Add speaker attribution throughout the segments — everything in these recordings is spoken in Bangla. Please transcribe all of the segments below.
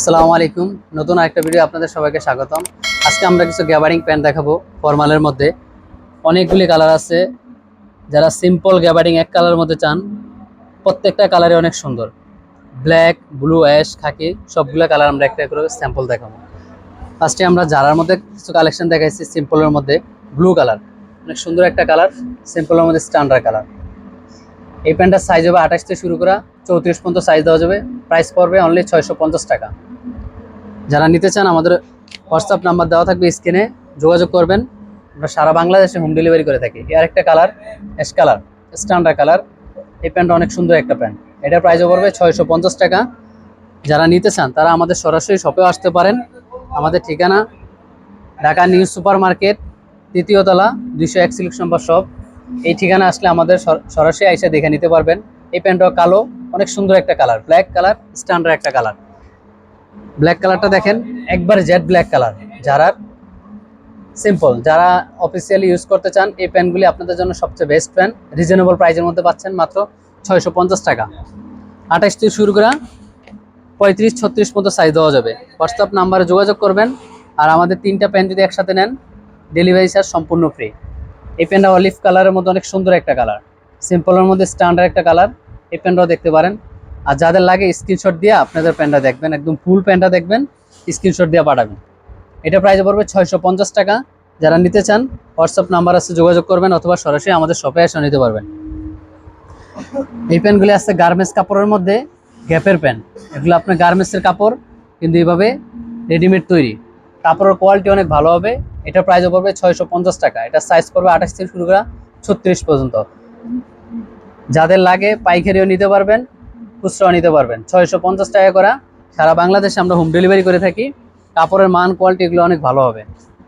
Speaker 1: আসসালামু আলাইকুম। নতুন আরেকটা ভিডিও আপনাদের সবাইকে স্বাগতম। আজকে আমরা কিছু গ্যাবারিং প্যান্ট দেখাবো ফরমালের মধ্যে। অনেকগুলি কালার আছে। যারা সিম্পল গ্যাবারিং এক কালারের মধ্যে চান, প্রত্যেকটা কালারে অনেক সুন্দর। ব্ল্যাক ব্লু অ্যাশ খাকি সবগুলো কালার আমরা একটা করে স্যাম্পল দেখাবো। ফার্স্টে আমরা জারার মধ্যে কিছু কালেকশন দেখাইছি সিম্পলের মধ্যে। ব্লু কালার অনেক সুন্দর একটা কালার সিম্পলের মধ্যে স্ট্যান্ডার্ড কালার এই প্যান্টটার সাইজ হবে আঠাশ থেকে শুরু করা চৌত্রিশ পর্যন্ত সাইজ দেওয়া যাবে। প্রাইস পড়বে অনলি ছয়শো পঞ্চাশ টাকা। যারা নিতে চান, আমাদের হোয়াটসঅ্যাপ নাম্বার দেওয়া থাকবে স্ক্রিনে যোগাযোগ করবেন। আমরা সারা বাংলাদেশে হোম ডেলিভারি করে থাকি। এর একটা colour ash colour standard colour এই প্যান্টটা অনেক সুন্দর একটা প্যান্ট। এটার প্রাইসও পড়বে ছয়শো পঞ্চাশ টাকা। যারা নিতে চান, তারা আমাদের সরাসরি শপেও আসতে পারেন। আমাদের ঠিকানা, ঢাকা নিউজ সুপার মার্কেট তৃতীয়তলা, দুইশো এক সিলেক্ট নম্বর শপ এই ঠিকানা আসলে আমাদের সর- সরাসরি এসে দেখে নিতে পারবেন। এই প্যান্টটা কালো, অনেক সুন্দর একটা কালার। ব্ল্যাক কালার স্ট্যান্ডার্ড একটা কালার। ব্ল্যাক কালারটা দেখেন, একবার জেড ব্ল্যাক কালার। যারা সিম্পল যারা অফিসিয়ালি ইউজ করতে চান, এই প্যান্টগুলি আপনাদের জন্য সবচেয়ে বেস্ট প্যান্ট। রিজনেবল প্রাইসের মধ্যে পাচ্ছেন মাত্র ছয়শো পঞ্চাশ টাকা। আঠাশ থেকে শুরু করা পঁয়ত্রিশ, ছত্রিশ মতো সাইজ দেওয়া যাবে। হোয়াটসঅ্যাপ নাম্বারে যোগাযোগ করবেন। আর আমাদের তিনটা প্যান্ট যদি একসাথে নেন ডেলিভারি চার্জ সম্পূর্ণ ফ্রি এই প্যান্টটা অলিভ কালারের মধ্যে অনেক সুন্দর একটা কালার সিম্পলের মধ্যে স্ট্যান্ডার্ড একটা কালার এই প্যান্টটাও দেখতে পারেন। আর যাদের লাগে স্ক্রিনশট দিয়ে আপনাদের প্যান্টটা দেখবেন, একদম ফুল প্যান্টটা দেখবেন স্ক্রিনশট দিয়ে পাঠাবেন। এটা প্রাইস পড়বে ছয়শো পঞ্চাশ টাকা। যারা নিতে চান হোয়াটসঅ্যাপ নাম্বার আছে, যোগাযোগ করবেন অথবা সরাসরি আমাদের শপে এসে নিতে পারবেন। এই প্যান্টগুলি আছে গার্মেন্টস কাপড়ের মধ্যে গ্যাপের প্যান্ট এগুলো আপনার গার্মেন্টসের কাপড়, কিন্তু এইভাবে রেডিমেড তৈরি। কাপড়ের কোয়ালিটি অনেক ভালো হবে। এটা প্রাইস পড়বে ছয়শো পঞ্চাশ টাকা। এটা সাইজ পড়বে আঠাশ থেকে শুরু করা ছত্রিশ পর্যন্ত। যাদের লাগে পাইকারিও নিতে পারবেন, খুচরাও নিতে পারবেন। ছয়শো পঞ্চাশ টাকা করা সারা বাংলাদেশে আমরা হোম ডেলিভারি করে থাকি। কাপড়ের মান কোয়ালিটি এগুলো অনেক ভালো হবে।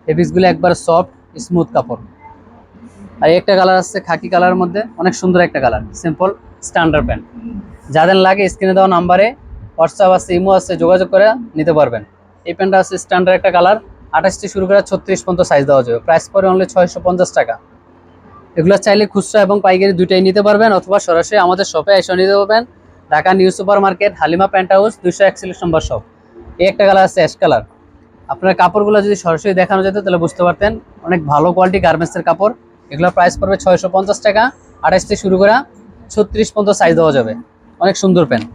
Speaker 1: ফেব্রিক্সগুলো একবার সফট স্মুথ কাপড়। আর একটা কালার আছে খাকি কালারের মধ্যে। অনেক সুন্দর একটা কালার সিম্পল স্ট্যান্ডার্ড প্যান্ট যাদের লাগে স্ক্রিনে দেওয়া নাম্বারে হোয়াটসঅ্যাপ আছে ইমো আছে, যোগাযোগ করে নিতে পারবেন। এই প্যান্টটা আছে স্ট্যান্ডার্ড একটা কালার আঠাশ থেকে শুরু করে ছত্রিশ পর্যন্ত সাইজ দেওয়া যাবে। প্রাইস পরে অনলি ছয়শো পঞ্চাশ টাকা। এগুলো চাইলে খুচরা এবং পাইকারি দুইটাই নিতে পারবেন অথবা সরাসরি আমাদের শপে এসে নিতে পারবেন। Dhaka new super market, Halima pant house দুশো একচল্লিশ নম্বর শপ এই একটা কালার আছে অ্যাশ কালার আপনার কাপড়গুলো যদি সরাসরি দেখানো যেত তাহলে বুঝতে পারতেন, অনেক ভালো কোয়ালিটি গার্মেন্টসের কাপড়। এগুলোর প্রাইস পড়বে ছয়শো পঞ্চাশ টাকা, আঠাশ থেকে শুরু করা ছত্রিশ পর্যন্ত সাইজ দেওয়া যাবে। অনেক সুন্দর প্যান্ট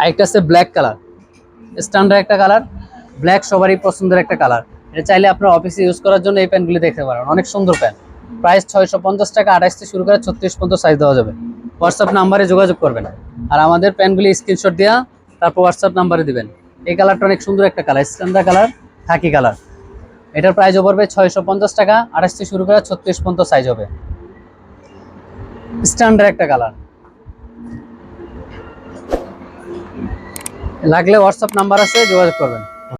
Speaker 1: আরেকটা আছে ব্ল্যাক কালার স্ট্যান্ডার্ড একটা কালার, ব্ল্যাক সবারই পছন্দের একটা কালার। এটা চাইলে আপনার অফিসে ইউজ করার জন্য এই প্যান্টগুলি দেখতে পারেন। অনেক সুন্দর প্যান্ট। প্রাইস ছয়শো পঞ্চাশ টাকা আঠাশ থেকে শুরু করে ছত্রিশ পর্যন্ত সাইজ দেওয়া যাবে। হোয়াটসঅ্যাপ নাম্বারে যোগাযোগ করবেন। আর আমাদের প্যান্টগুলি স্ক্রিনশট দেওয়া তারপর হোয়াটসঅ্যাপ নাম্বারে দিবেন। এই কালারটা অনেক সুন্দর একটা colour standard colour khaki colour. এটার প্রাইসও পড়বে ছয়শো পঞ্চাশ টাকা আঠাশ থেকে শুরু করে ছত্রিশ পর্যন্ত সাইজ হবে। স্ট্যান্ডার্ড একটা কালার। লাগলে হোয়াটসঅ্যাপ নাম্বার আছে যোগাযোগ করবেন।